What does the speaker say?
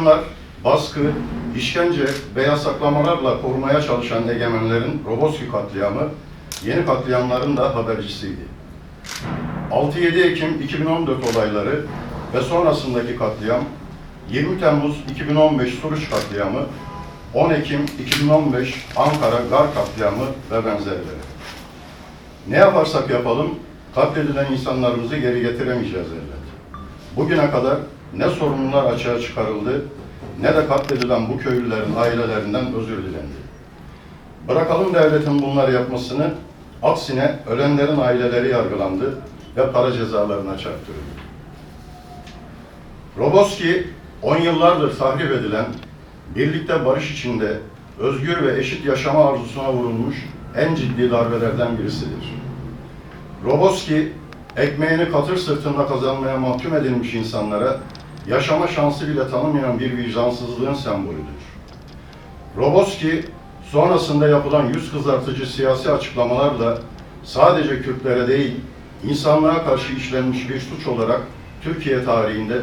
Bunlar baskı, işkence ve yasaklamalarla korumaya çalışan egemenlerin Roboski katliamı, yeni katliamların da habercisiydi. 6-7 Ekim 2014 olayları ve sonrasındaki katliam, 20 Temmuz 2015 Suruç katliamı, 10 Ekim 2015 Ankara Gar katliamı ve benzerleri. Ne yaparsak yapalım, katledilen insanlarımızı geri getiremeyeceğiz elbet. Bugüne kadar ne sorunlar açığa çıkarıldı, ne de katledilen bu köylülerin ailelerinden özür dilendi. Bırakalım devletin bunları yapmasını, aksine ölenlerin aileleri yargılandı ve para cezalarına çarptırıldı. Roboski, on yıllardır tahrip edilen, birlikte barış içinde özgür ve eşit yaşama arzusuna vurulmuş en ciddi darbelerden birisidir. Roboski, ekmeğini katır sırtında kazanmaya mahkum edilmiş insanlara yaşama şansı bile tanımayan bir vicdansızlığın sembolüdür. Roboski, sonrasında yapılan yüz kızartıcı siyasi açıklamalarla sadece Kürtlere değil, insanlığa karşı işlenmiş bir suç olarak Türkiye tarihinde